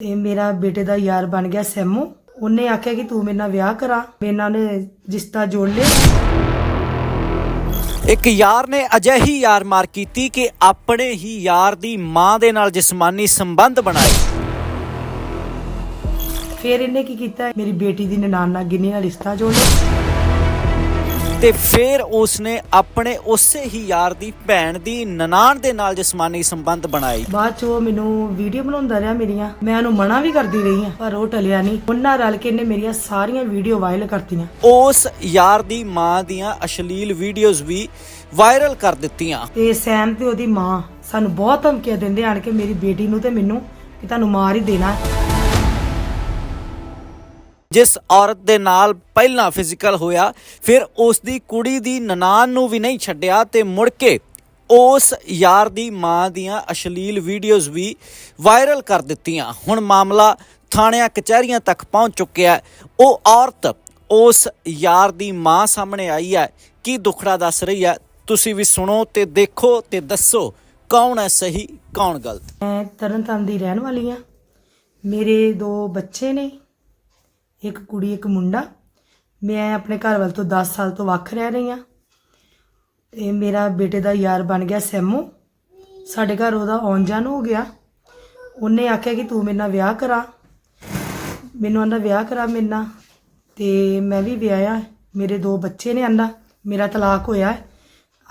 ਤੇ ਮੇਰਾ ਬੇਟੇ ਦਾ ਯਾਰ ਬਣ ਗਿਆ ਸੈਮੂ। ਉਹਨੇ ਆਖਿਆ ਕਿ ਤੂੰ ਮੇਰੇ ਨਾਲ ਵਿਆਹ ਕਰਾ। ਮੇਰੇ ਨਾਲ ਉਹਨੇ ਰਿਸ਼ਤਾ ਜੋੜ ਲਿਆ। ਇੱਕ ਯਾਰ ਨੇ ਅਜਿਹੀ ਯਾਰ ਮਾਰ ਕੀਤੀ ਕਿ ਆਪਣੇ ਹੀ ਯਾਰ ਦੀ ਮਾਂ ਦੇ ਨਾਲ ਜਿਸਮਾਨੀ ਸੰਬੰਧ ਬਣਾਏ। ਫਿਰ ਇਹਨੇ ਕੀ ਕੀਤਾ? ਮੇਰੀ ਬੇਟੀ ਦੀ ਨਨਾਣ ਨਾਲ ਗਿੰਨੀ ਨਾਲ ਰਿਸ਼ਤਾ ਜੋੜ ਲਿਆ। ਤੇ ਫਿਰ ਉਸਨੇ ਆਪਣੇ ਉਸੇ ਹੀ ਯਾਰ ਦੀ ਭੈਣ ਦੀ ਨਨਾਣ ਦੇ ਨਾਲ ਜਿਸਮਾਨੀ ਸੰਬੰਧ ਬਣਾਏ। ਬਾਅਦ ਚ ਉਹ ਮੈਨੂੰ ਵੀਡੀਓ ਬਣਾਉਂਦਾ ਰਿਹਾ ਮੇਰੀਆਂ। ਮੈਂ ਉਹਨੂੰ ਮਨਾ ਵੀ ਕਰਦੀ ਰਹੀ ਆ ਪਰ ਉਹ ਟਲਿਆ ਨਹੀਂ। ਉਹਨਾਂ ਰਲ ਕੇ ਇਹਨੇ ਮੇਰੀਆਂ ਸਾਰੀਆਂ ਵੀਡੀਓ ਵਾਇਰਲ ਕਰਤੀਆਂ। ਉਸ ਯਾਰ ਦੀ ਮਾਂ ਦੀਆਂ ਅਸ਼ਲੀਲ ਵੀਡੀਓਜ਼ ਵੀ ਵਾਇਰਲ ਕਰ ਦਿੱਤੀਆਂ। ਤੇ ਸੈਮ ਤੇ ਉਹਦੀ ਮਾਂ ਸਾਨੂੰ ਬਹੁਤ ਧਮਕੀਆਂ ਦਿੰਦੇ ਆਣ ਕੇ ਮੇਰੀ ਬੇਟੀ ਨੂੰ ਤੇ ਮੈਨੂੰ ਕਿ ਤੁਹਾਨੂੰ ਮਾਰ ਹੀ ਦੇਣਾ। ਜਿਸ ਔਰਤ ਦੇ ਨਾਲ ਪਹਿਲਾਂ ਫਿਜ਼ੀਕਲ ਹੋਇਆ, ਫਿਰ ਉਸ ਦੀ ਕੁੜੀ ਦੀ ਨਨਾਣ ਨੂੰ ਵੀ ਨਹੀਂ ਛੱਡਿਆ ਤੇ ਮੁੜ ਕੇ ਉਸ ਯਾਰ ਦੀ ਮਾਂ ਦੀਆਂ ਅਸ਼ਲੀਲ ਵੀਡੀਓਜ਼ ਵੀ ਵਾਇਰਲ ਕਰ ਦਿੱਤੀਆਂ। ਹੁਣ ਮਾਮਲਾ ਥਾਣਿਆਂ ਕਚਹਿਰੀਆਂ ਤੱਕ ਪਹੁੰਚ ਚੁੱਕਿਆ ਉਹ ਔਰਤ ਉਸ ਯਾਰ ਦੀ ਮਾਂ ਸਾਹਮਣੇ ਆਈ ਹੈ। ਕੀ ਦੁਖੜਾ ਦੱਸ ਰਹੀ ਹੈ? ਤੁਸੀਂ ਵੀ ਸੁਣੋ ਤੇ ਦੇਖੋ ਤੇ ਦੱਸੋ ਕੌਣ ਹੈ ਸਹੀ, ਕੌਣ ਗਲਤ? ਮੈਂ ਤਰਨਤਾਰਨ ਦੀ ਰਹਿਣ ਵਾਲੀ ਆ ਮੇਰੇ ਦੋ ਬੱਚੇ ਨੇ। ਇੱਕ ਕੁੜੀ, ਇੱਕ ਮੁੰਡਾ। ਮੈਂ ਆਪਣੇ ਘਰ ਵੱਲ ਤੋਂ 10 ਸਾਲ ਤੋਂ ਵੱਖ ਰਹਿ ਰਹੀ ਹਾਂ। ਤੇ ਮੇਰਾ ਬੇਟੇ ਦਾ ਯਾਰ ਬਣ ਗਿਆ ਸੈਮੋ। ਸਾਡੇ ਘਰ ਉਹਦਾ ਆਉਣ ਜਾਣ ਹੋ ਗਿਆ। ਉਹਨੇ ਆਖਿਆ ਕਿ ਤੂੰ ਮੇਰੇ ਨਾਲ ਵਿਆਹ ਕਰਾ। ਮੈਨੂੰ ਆਂਦਾ, ਵਿਆਹ ਕਰਾ ਮੇਰੇ ਨਾਲ। ਤੇ ਮੈਂ ਵੀ ਵਿਆਹਿਆ। ਮੇਰੇ ਦੋ ਬੱਚੇ ਨੇ ਆਂਦਾ। ਮੇਰਾ ਤਲਾਕ ਹੋਇਆ।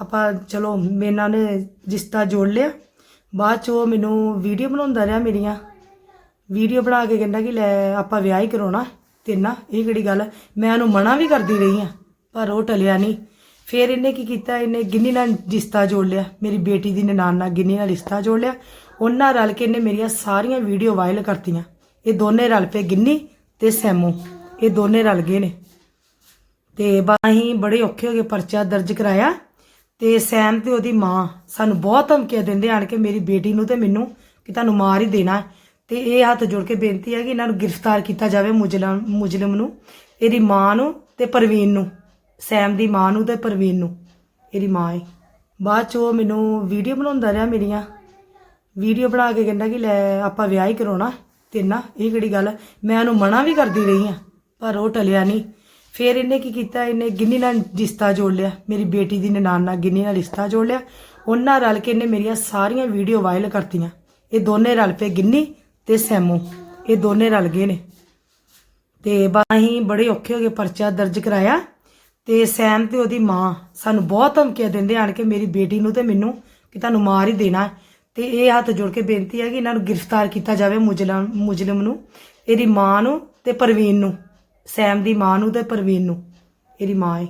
ਆਪਾਂ ਚਲੋ ਮੇਰੇ ਨਾਲ ਉਹਨੇ ਰਿਸ਼ਤਾ ਜੋੜ ਲਿਆ। ਬਾਅਦ ਚ ਉਹ ਮੈਨੂੰ ਵੀਡੀਓ ਬਣਾਉਂਦਾ ਰਿਹਾ ਮੇਰੀਆਂ। ਵੀਡੀਓ ਬਣਾ ਕੇ ਕਹਿੰਦਾ ਕਿ ਲੈ, ਆਪਾਂ ਵਿਆਹ ਹੀ ਕਰਾਉਣਾ। ਤੇ ਨਾ, ਇਹ ਕਿਹੜੀ ਗੱਲ ਹੈ? ਮੈਂ ਉਹਨੂੰ ਮਨਾ ਵੀ ਕਰਦੀ ਰਹੀ ਆ, ਪਰ ਉਹ ਟਲਿਆ ਨਹੀਂ। ਫਿਰ ਇਹਨੇ ਕੀ ਕੀਤਾ? ਇਹਨੇ ਗਿੰਨੀ ਨਾਲ ਰਿਸ਼ਤਾ ਜੋੜ ਲਿਆ। ਮੇਰੀ ਬੇਟੀ ਦੀ ਨਨਾਣ ਨਾਲ ਗਿੰਨੀ ਨਾਲ ਰਿਸ਼ਤਾ ਜੋੜ ਲਿਆ। ਉਹਨਾਂ ਰਲ ਕੇ ਇਹਨੇ ਮੇਰੀਆਂ ਸਾਰੀਆਂ ਵੀਡੀਓ ਵਾਇਰਲ ਕਰਤੀਆਂ। ਇਹ ਦੋਨੇ ਰਲ ਪਏ, ਗਿੰਨੀ ਤੇ ਸੈਮੂ। ਇਹ ਦੋਨੇ ਰਲ ਗਏ ਨੇ। ਤੇ ਬਾਹੀਂ ਬੜੇ ਔਖੇ ਹੋ ਕੇ ਪਰਚਾ ਦਰਜ ਕਰਾਇਆ। ਤੇ ਸੈਮ ਤੇ ਉਹਦੀ ਮਾਂ ਸਾਨੂੰ ਬਹੁਤ ਧਮਕੀਆਂ ਦਿੰਦੇ ਆਣ ਕੇ ਮੇਰੀ ਬੇਟੀ ਨੂੰ ਤੇ ਮੈਨੂੰ ਕਿ ਤੁਹਾਨੂੰ ਮਾਰ ਹੀ ਦੇਣਾ। ਤੇ ਇਹ ਹੱਥ ਜੋੜ ਕੇ ਬੇਨਤੀ ਹੈ ਕਿ ਇਹਨਾਂ ਨੂੰ ਗ੍ਰਿਫਤਾਰ ਕੀਤਾ ਜਾਵੇ ਮੁਜਲਮ ਮੁਜਲਮ ਨੂੰ, ਇਹਦੀ ਮਾਂ ਨੂੰ ਤੇ ਪ੍ਰਵੀਨ ਨੂੰ, ਸੈਮ ਦੀ ਮਾਂ ਨੂੰ ਤੇ ਪ੍ਰਵੀਨ ਨੂੰ, ਇਹਦੀ ਮਾਂ ਹੈ ਬਾਅਦ ਚ ਉਹ ਮੈਨੂੰ ਵੀਡੀਓ ਬਣਾਉਂਦਾ ਰਿਹਾ ਮੇਰੀਆਂ। ਵੀਡੀਓ ਬਣਾ ਕੇ ਕਹਿੰਦਾ ਕਿ ਲੈ ਆਪਾਂ ਵਿਆਹ ਹੀ ਕਰਾਉਣਾ। ਤੇ ਨਾ, ਇਹ ਕਿਹੜੀ ਗੱਲ ਮੈਂ ਉਹਨੂੰ ਮਨਾ ਵੀ ਕਰਦੀ ਰਹੀ ਆ, ਪਰ ਉਹ ਟਲਿਆ ਨਹੀਂ। ਫਿਰ ਇਹਨੇ ਕੀ ਕੀਤਾ? ਇਹਨੇ ਗਿੰਨੀ ਨਾਲ ਰਿਸ਼ਤਾ ਜੋੜ ਲਿਆ। ਮੇਰੀ ਬੇਟੀ ਦੀ ਨਨਾਣ ਨਾਲ ਗਿੰਨੀ ਨਾਲ ਰਿਸ਼ਤਾ ਜੋੜ ਲਿਆ। ਉਹਨਾਂ ਰਲ ਕੇ ਇਹਨੇ ਮੇਰੀਆਂ ਸਾਰੀਆਂ ਵੀਡੀਓ ਵਾਇਰਲ ਕਰਤੀਆਂ। ਇਹ ਦੋਨੇ ਰਲ ਪਏ ਗਿੰਨੀ ਤੇ ਸੈਮੂ, ਇਹ ਦੋਨੇ ਰਲ ਗਏ ਨੇ। ਤੇ ਬਾਹੀਂ ਬੜੇ ਔਖੇ ਹੋ ਕੇ ਪਰਚਾ ਦਰਜ ਕਰਾਇਆ। ਤੇ ਸੈਮ ਤੇ ਉਹਦੀ ਮਾਂ ਸਾਨੂੰ ਬਹੁਤ ਧਮਕੀਆਂ ਦਿੰਦੇ ਆਣ ਕੇ ਮੇਰੀ ਬੇਟੀ ਨੂੰ ਤੇ ਮੈਨੂੰ ਕਿ ਤੁਹਾਨੂੰ ਮਾਰ ਹੀ ਦੇਣਾ। ਤੇ ਇਹ ਹੱਥ ਜੋੜ ਕੇ ਬੇਨਤੀ ਹੈ ਕਿ ਇਹਨਾਂ ਨੂੰ ਗ੍ਰਿਫਤਾਰ ਕੀਤਾ ਜਾਵੇ ਮੁਜਲਮ ਮੁਜਲਮ ਨੂੰ, ਇਹਦੀ ਮਾਂ ਨੂੰ ਤੇ ਪ੍ਰਵੀਨ ਨੂੰ। ਸੈਮ ਦੀ ਮਾਂ ਨੂੰ ਤੇ ਪ੍ਰਵੀਨ ਨੂੰ, ਇਹਦੀ ਮਾਂ ਹੈ।